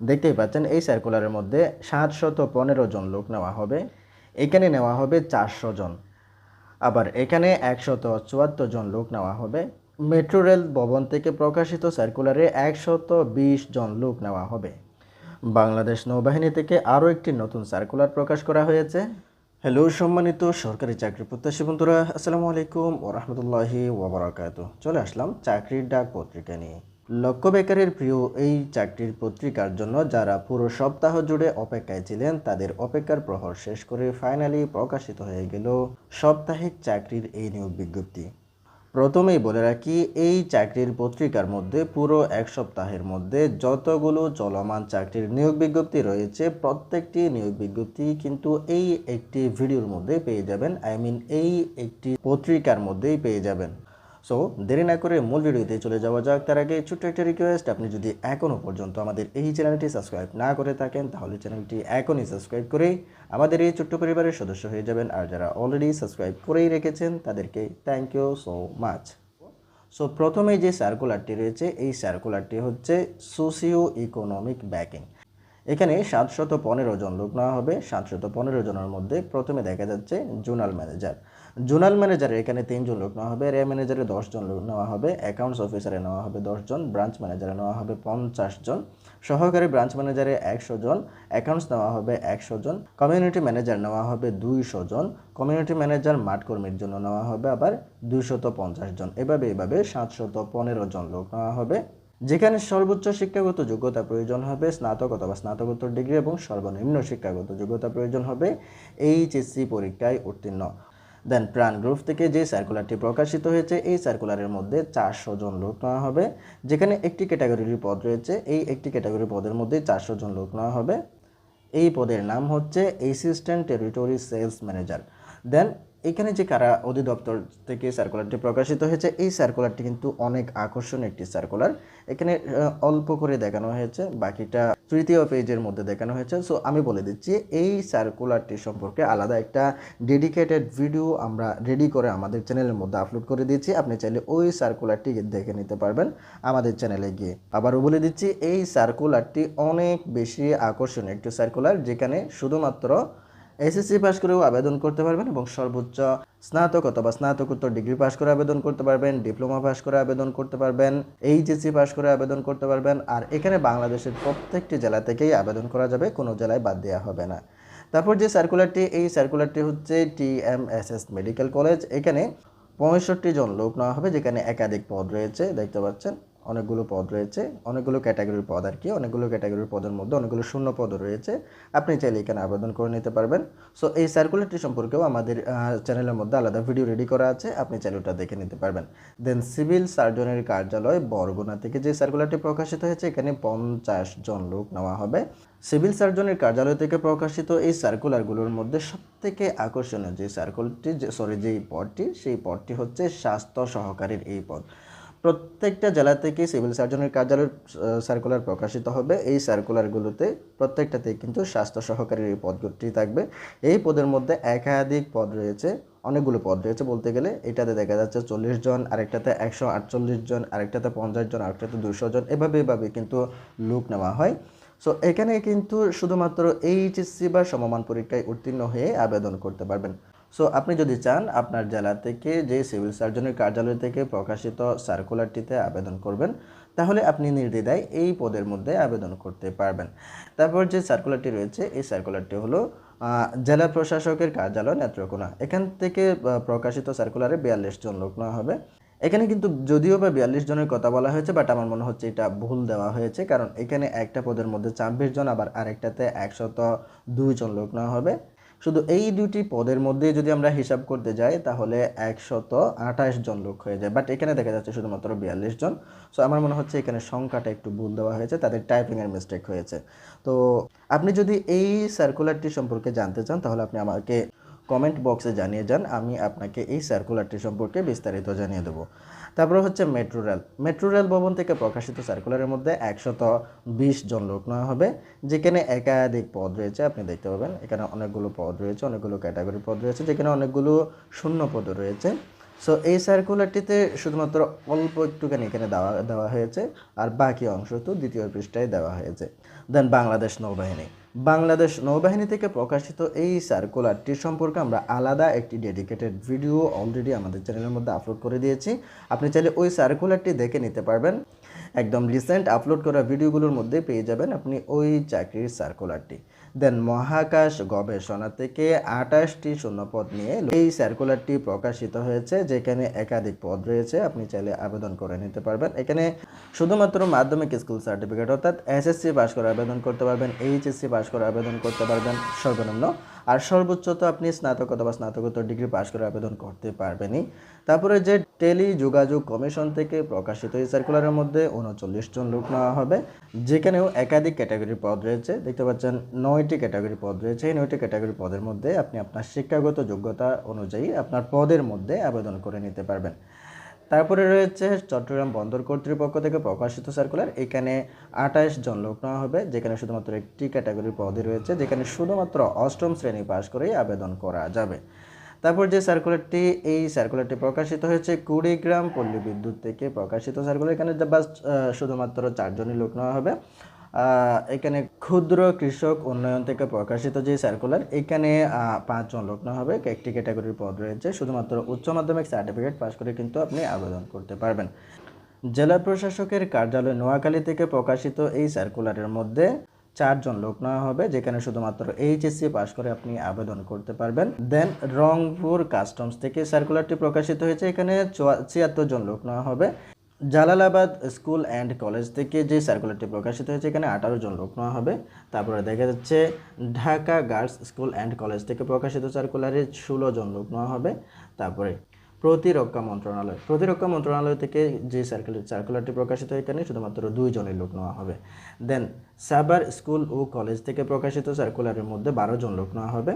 দেখতেই পাচ্ছেন, এই সার্কুলারের মধ্যে সাতশত পনেরো জন লোক নেওয়া হবে। এখানে নেওয়া হবে চারশো জন। আবার এখানে একশত চুয়াত্তর জন লোক নেওয়া হবে। মেট্রো রেল ভবন থেকে প্রকাশিত সার্কুলারে একশত বিশ জন লোক নেওয়া হবে। বাংলাদেশ নৌবাহিনী থেকে আরও একটি নতুন সার্কুলার প্রকাশ করা হয়েছে। হ্যালো সম্মানিত সরকারি চাকরি প্রত্যাশী বন্ধুরা, আসসালামু আলাইকুম ও ওবরাকাত চলে আসলাম চাকরির ডাক পত্রিকা নিয়ে। লক্ষ্য বেকারের প্রিয় এই চাকরির পত্রিকার জন্য যারা পুরো সপ্তাহ জুড়ে অপেক্ষায় ছিলেন, তাদের অপেক্ষার প্রহর শেষ করে ফাইনালি প্রকাশিত হয়ে গেল সাপ্তাহিক চাকরির এই নিয়োগ বিজ্ঞপ্তি। প্রথমেই বলে রাখি, এই চাকরির পত্রিকার মধ্যে পুরো এক সপ্তাহের মধ্যে যতগুলো চলমান চাকরির নিয়োগ বিজ্ঞপ্তি রয়েছে, প্রত্যেকটি নিয়োগ বিজ্ঞপ্তি কিন্তু এই একটি ভিডিওর মধ্যে পেয়ে যাবেন। আই মিন এই একটি পত্রিকার মধ্যেই পেয়ে যাবেন। সো দেরি না করে মূল ভিডিওতে চলে যাওয়া যাক। তার আগে ছোট্ট একটা রিকোয়েস্ট আপনি যদি এখনও পর্যন্ত আমাদের এই চ্যানেলটি সাবস্ক্রাইব না করে থাকেন, তাহলে চ্যানেলটি এখনই সাবস্ক্রাইব করে আমাদের এই ছোট্ট পরিবারের সদস্য হয়ে যাবেন। আর যারা অলরেডি সাবস্ক্রাইব করেই রেখেছেন, তাদেরকে thank you so much so প্রথমে যে সার্কুলারটি রয়েছে, এই সার্কুলারটি হচ্ছে সোসিও ইকোনমিক ব্যাকিং এখানে সাতশত পনেরো জন লোক নেওয়া হবে। সাতশত পনেরো জনের মধ্যে প্রথমে দেখা যাচ্ছে জোনাল ম্যানেজার। জোনাল ম্যানেজারে এখানে তিনজন লোক নেওয়া হবে। রে ম্যানেজারে দশজন লোক নেওয়া হবে। অ্যাকাউন্টস অফিসারে নেওয়া হবে দশজন। ব্রাঞ্চ ম্যানেজারে নেওয়া হবে পঞ্চাশ জন সহকারী ব্রাঞ্চ ম্যানেজারে একশো জন। অ্যাকাউন্টস নেওয়া হবে একশো জন। কমিউনিটি ম্যানেজার নেওয়া হবে দুইশো জন। কমিউনিটি ম্যানেজার মাঠ কর্মীর জন্য নেওয়া হবে আবার দুইশত পঞ্চাশ জন। এভাবে এভাবে সাতশত পনেরো জন লোক নেওয়া হবে। যেখানে সর্বোচ্চ শিক্ষাগত যোগ্যতা প্রয়োজন হবে, স্নাতক অথবা স্নাতকোত্তর ডিগ্রি এবং সর্বনিম্ন শিক্ষাগত যোগ্যতা প্রয়োজন হবে, এইচএসসি পরীক্ষায় উত্তীর্ণ। দেন প্রাণ গ্রুপ থেকে যে সার্কুলারটি প্রকাশিত হয়েছে, এই সার্কুলারের মধ্যে চারশো জন লোক নেওয়া হবে। যেখানে একটি ক্যাটাগরির পদ রয়েছে, এই একটি ক্যাটাগরি পদের মধ্যে চারশো জন লোক নেওয়া হবে। এই পদের নাম হচ্ছে assistant territory sales manager then এখানে যে কারা অধিদপ্তর থেকে সার্কুলারটি প্রকাশিত হয়েছে, এই সার্কুলারটি কিন্তু অনেক আকর্ষণীয় একটি সার্কুলার এখানে অল্প করে দেখানো হয়েছে, বাকিটা তৃতীয় পেজের মধ্যে দেখানো হয়েছে। সো আমি বলে দিচ্ছি, এই সার্কুলারটি সম্পর্কে আলাদা একটা ডেডিকেটেড ভিডিও আমরা রেডি করে আমাদের চ্যানেলের মধ্যে আপলোড করে দিয়েছি। আপনি চাইলে ওই সার্কুলারটি দেখে নিতে পারবেন আমাদের চ্যানেলে গিয়ে। আবারও বলে দিচ্ছি, এই সার্কুলারটি অনেক বেশি আকর্ষণীয় একটি সার্কুলার যেখানে শুধুমাত্র এসএসসি পাস করেও আবেদন করতে পারবেন এবং সর্বোচ্চ স্নাতক অথবা স্নাতকোত্তর ডিগ্রি পাস করে আবেদন করতে পারবেন, ডিপ্লোমা পাস করে আবেদন করতে পারবেন এইচএসসি পাস করে আবেদন করতে পারবেন, আর এখানে বাংলাদেশের প্রত্যেকটি জেলা থেকেই আবেদন করা যাবে, কোনো জেলায় বাদ দেওয়া হবে না। তারপর যে সার্কুলারটি এই সার্কুলারটি হচ্ছে টিএমএসএস মেডিকেল কলেজ এখানে পঁয়ষট্টি জন লোক নেওয়া হবে, যেখানে একাধিক পদ রয়েছে, দেখতে পাচ্ছেন। অনেকগুলো পদ রয়েছে, অনেকগুলো ক্যাটাগরির পদ আর কি, অনেকগুলো ক্যাটাগরির পদের মধ্যে অনেকগুলো শূন্য পদ রয়েছে। আপনি চাইলে এখানে আবেদন করে নিতে পারবেন। সো এই সার্কুলারটি সম্পর্কেও আমাদের চ্যানেলের মধ্যে আলাদা ভিডিও রেডি করা আছে, আপনি ওটা দেখে নিতে পারবেন। দেন সিভিল সার্জনের কার্যালয়, বরগুনা থেকে যে সার্কুলারটি প্রকাশিত হয়েছে, এখানে পঞ্চাশ জন লোক নেওয়া হবে। সিভিল সার্জনের কার্যালয় থেকে প্রকাশিত এই সার্কুলারগুলোর মধ্যে সবথেকে আকর্ষণীয় যে সার্কুলটি সরি যেই পদটি, সেই পদটি হচ্ছে স্বাস্থ্য সহকারীর এই পদ। প্রত্যেকটা জেলা থেকে সিভিল সার্জনের কার্যালয়ের সার্কুলার প্রকাশিত হবে। এই সার্কুলারগুলোতে প্রত্যেকটাতেই কিন্তু স্বাস্থ্য সহকারীর এই পদটি থাকবে। এই পদের মধ্যে একাধিক পদ রয়েছে, অনেকগুলো পদ রয়েছে বলতে গেলে। এটাতে দেখা যাচ্ছে চল্লিশ জন, আরেকটাতে একশো আটচল্লিশ জন, আরেকটাতে পঞ্চাশ জন, আরেকটাতে দুশো জন। এভাবে এভাবে কিন্তু লুক নেওয়া হয়। সো এখানে কিন্তু শুধুমাত্র এইচএসসি বা সমমান পরীক্ষায় উত্তীর্ণ হয়ে আবেদন করতে পারবেন। সো আপনি যদি চান, আপনার জেলা থেকে যে সিভিল সার্জনের কার্যালয় থেকে প্রকাশিত সার্কুলারটিতে আবেদন করবেন, তাহলে আপনি নির্দ্বিধায় এই পদের মধ্যে আবেদন করতে পারবেন। তারপর যে সার্কুলারটি রয়েছে, এই সার্কুলারটি হলো জেলা প্রশাসকের কার্যালয় নেত্রকোনা। এখান থেকে প্রকাশিত সার্কুলারে বিয়াল্লিশ জন লোক নেওয়া হবে। এখানে কিন্তু যদিও বা বিয়াল্লিশ জনের কথা বলা হয়েছে বাট আমার মনে হচ্ছে এটা ভুল দেওয়া হয়েছে, কারণ এখানে একটা পদের মধ্যে ছাব্বিশ জন, আবার আরেকটাতে একশত দুই জন লোক নেওয়া হবে। শুধু এই দুটি পদের মধ্যে যদি আমরা হিসাব করতে যাই, তাহলে একশত আঠাশ জন লোক হয়ে যায়। বাট এখানে দেখা যাচ্ছে শুধুমাত্র বিয়াল্লিশ জন। সো আমার মনে হচ্ছে এখানে সংখ্যাটা একটু ভুল দেওয়া হয়েছে। তাদের টাইপিংয়ের মিস্টেক হয়েছে। তো, আপনি যদি এই সার্কুলারটি সম্পর্কে জানতে চান, তাহলে আপনি আমাকে কমেন্ট বক্সে জানিয়ে যান, আমি আপনাকে এই সার্কুলারটি সম্পর্কে বিস্তারিত জানিয়ে দেবো। তারপরে হচ্ছে মেট্রো রেল মেট্রো রেল ভবন থেকে প্রকাশিত সার্কুলারের মধ্যে একশত বিশ জন লোক নেওয়া হবে, যেখানে একাধিক পদ রয়েছে, আপনি দেখতে পাবেন। এখানে অনেকগুলো পদ রয়েছে, অনেকগুলো ক্যাটাগরি পদ রয়েছে, যেখানে অনেকগুলো শূন্য পদ রয়েছে। সো এই সার্কুলারটিতে শুধুমাত্র অল্প একটুখানি এখানে দেওয়া দেওয়া হয়েছে, আর বাকি অংশ তো দ্বিতীয় পৃষ্ঠায় দেওয়া হয়েছে। দেন বাংলাদেশ নৌবাহিনী। বাংলাদেশ নৌবাহিনী থেকে প্রকাশিত এই সার্কুলারটি সম্পর্কে আমরা আলাদা একটি ডেডিকেটেড ভিডিও অলরেডি আমাদের চ্যানেলের মধ্যে আপলোড করে দিয়েছি। আপনি চাইলে ওই সার্কুলারটি দেখে নিতে পারবেন। একদম রিসেন্ট আপলোড করা ভিডিওগুলোর মধ্যে পেয়ে যাবেন আপনি ওই চাকরির সার্কুলারটি। দেন মহাকাশ গবেষণা থেকে আঠাশটি শূন্যপদ নিয়ে এই সার্কুলারটি প্রকাশিত হয়েছে, যেখানে একাধিক পদ রয়েছে, আপনি চাইলে আবেদন করে নিতে পারবেন। এখানে শুধুমাত্র মাধ্যমিক স্কুল সার্টিফিকেট অর্থাৎ এসএসসি পাস করে আবেদন করতে পারবেন এইচএসসি পাস করে আবেদন করতে পারবেন, সর্বনিম্ন। আর সর্বোচ্চ তো আপনি স্নাতক অথবা স্নাতকোত্তর ডিগ্রি পাস করে আবেদন করতে পারবেনই। তারপরে যে টেলি যোগাযোগ কমিশন থেকে প্রকাশিত এই সার্কুলারের মধ্যে উনচল্লিশ জন লোক নেওয়া হবে। যেখানেও একাধিক ক্যাটাগরি পদ রয়েছে। দেখতে পাচ্ছেন, নয়টি ক্যাটাগরি পদ রয়েছে। এই নয়টি ক্যাটাগরি পদের মধ্যে আপনি আপনার শিক্ষাগত যোগ্যতা অনুযায়ী আপনার পদের মধ্যে আবেদন করে নিতে পারবেন। তারপরে রয়েছে চট্টগ্রাম বন্দর কর্তৃপক্ষ থেকে প্রকাশিত সার্কুলার এখানে আঠাশ জন লোক নেওয়া হবে, যেখানে শুধুমাত্র একটি ক্যাটাগরির পদে রয়েছে, যেখানে শুধুমাত্র অষ্টম শ্রেণি পাস করেই আবেদন করা যাবে। তারপর যে সার্কুলারটি এই সার্কুলারটি প্রকাশিত হয়েছে কুড়িগ্রাম পল্লী বিদ্যুৎ থেকে প্রকাশিত সার্কুলার এখানে শুধুমাত্র চারজনই লোক নেওয়া হবে। এখানে ক্ষুদ্র কৃষক উন্নয়ন থেকে প্রকাশিত যে সার্কুলার এখানে পাঁচজন লোক নেওয়া হবে। একটি ক্যাটাগরির পদ রয়েছে। শুধুমাত্র উচ্চ মাধ্যমিক সার্টিফিকেট পাস করে কিন্তু আপনি আবেদন করতে পারবেন। জেলা প্রশাসকের কার্যালয় নোয়াখালী থেকে প্রকাশিত এই সার্কুলারের মধ্যে চারজন লোক নেওয়া হবে, যেখানে শুধুমাত্র এইচএসসি পাশ করে আপনি আবেদন করতে পারবেন। দেন রংপুর কাস্টমস থেকে সার্কুলারটি প্রকাশিত হয়েছে। এখানে ছিয়াত্তর জন লোক নেওয়া হবে। জালালাবাদ স্কুল অ্যান্ড কলেজ থেকে যে সার্কুলারটি প্রকাশিত হয়েছে, এখানে আঠারো জন লোক নেওয়া হবে। তারপরে দেখা যাচ্ছে, Dhaka girls school and college থেকে প্রকাশিত সার্কুলারে ষোলো জন লোক নেওয়া হবে। তারপরে প্রতিরক্ষা মন্ত্রণালয় প্রতিরক্ষা মন্ত্রণালয় থেকে যে সার্কুলার সার্কুলারটি প্রকাশিত এখানে শুধুমাত্র দুইজনের লোক নেওয়া হবে। দেন সাবার স্কুল ও কলেজ থেকে প্রকাশিত সার্কুলারের মধ্যে বারো জন লোক নেওয়া হবে।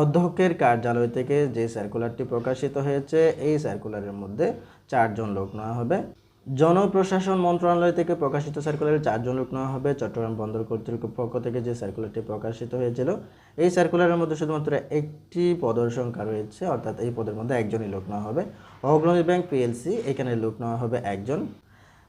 অধ্যক্ষের কার্যালয় থেকে যে সার্কুলারটি প্রকাশিত হয়েছে, এই সার্কুলারের মধ্যে চারজন লোক নেওয়া হবে। জনপ্রশাসন মন্ত্রণালয় থেকে প্রকাশিত সার্কুলারে চারজন লোক নেওয়া হবে। চট্টগ্রাম বন্দর কর্তৃপক্ষ থেকে যে সার্কুলারটি প্রকাশিত হয়েছিল, এই সার্কুলারের মধ্যে শুধুমাত্র একটি পদের সংখ্যা রয়েছে, অর্থাৎ এই পদের মধ্যে একজনই লোক নেওয়া হবে। অগ্রণী ব্যাংক পিএলসি এখানে লোক নেওয়া হবে একজন।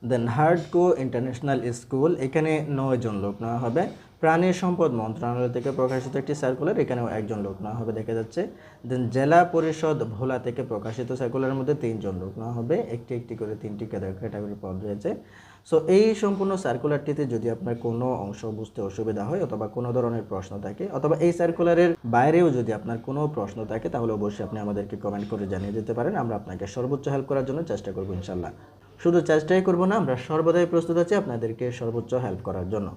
দেন হার্ডকো ইন্টারন্যাশনাল স্কুল, এখানে নয় জন লোক নেওয়া হবে। প্রাণী সম্পদ মন্ত্রণালয় থেকে প্রকাশিত একটি সার্কুলার এখানেও একজন লোক নেওয়া হবে, দেখা যাচ্ছে। দেন জেলা পরিষদ ভোলা থেকে প্রকাশিত সার্কুলারের মধ্যে তিনজন লোক নেওয়া হবে, একটি একটি করে তিনটি ক্যাটাগরি পদ রয়েছে। সো এই সম্পূর্ণ সার্কুলারটিতে যদি আপনার কোনো অংশ বুঝতে অসুবিধা হয় অথবা কোনো ধরনের প্রশ্ন থাকে, অথবা এই সার্কুলারের বাইরেও যদি আপনার কোনো প্রশ্ন থাকে, তাহলে অবশ্যই আপনি আমাদেরকে কমেন্ট করে জানিয়ে দিতে পারেন, আমরা আপনাকে সর্বোচ্চ হেল্প করার জন্য চেষ্টা করব ইনশাল্লাহ শুধু চেষ্টাই করব না, আমরা সর্বদাই প্রস্তুত আছি আপনাদেরকে সর্বোচ্চ হেল্প করার জন্য।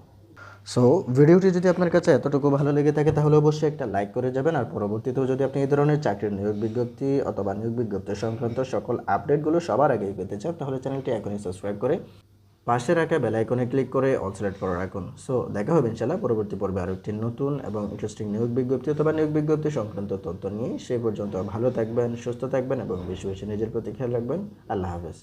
সো ভিডিওটি যদি আপনার কাছে এতটুকু ভালো লেগে থাকে, তাহলে অবশ্যই একটা লাইক করে যাবেন। আর পরবর্তীতেও যদি আপনি এই ধরনের চাকরির নিয়োগ বিজ্ঞপ্তি অথবা নিয়োগ বিজ্ঞপ্তি সংক্রান্ত সকল আপডেটগুলো সবার আগেই পেতে চান, তাহলে চ্যানেলটি এখনই সাবস্ক্রাইব করে পাশে রাখা বেল আইকনে ক্লিক করে অল সিলেক্ট করে রাখুন। সো দেখা হবে ইনশাল্লাহ পরবর্তী পর্বে আরও একটি নতুন এবং ইন্টারেস্টিং নিয়োগ বিজ্ঞপ্তি অথবা নিয়োগ বিজ্ঞপ্তি সংক্রান্ত তথ্য নিয়ে। সেই পর্যন্ত ভালো থাকবেন, সুস্থ থাকবেন এবং বেশি বেশি নিজের প্রতি খেয়াল রাখবেন। আল্লাহ হাফেজ।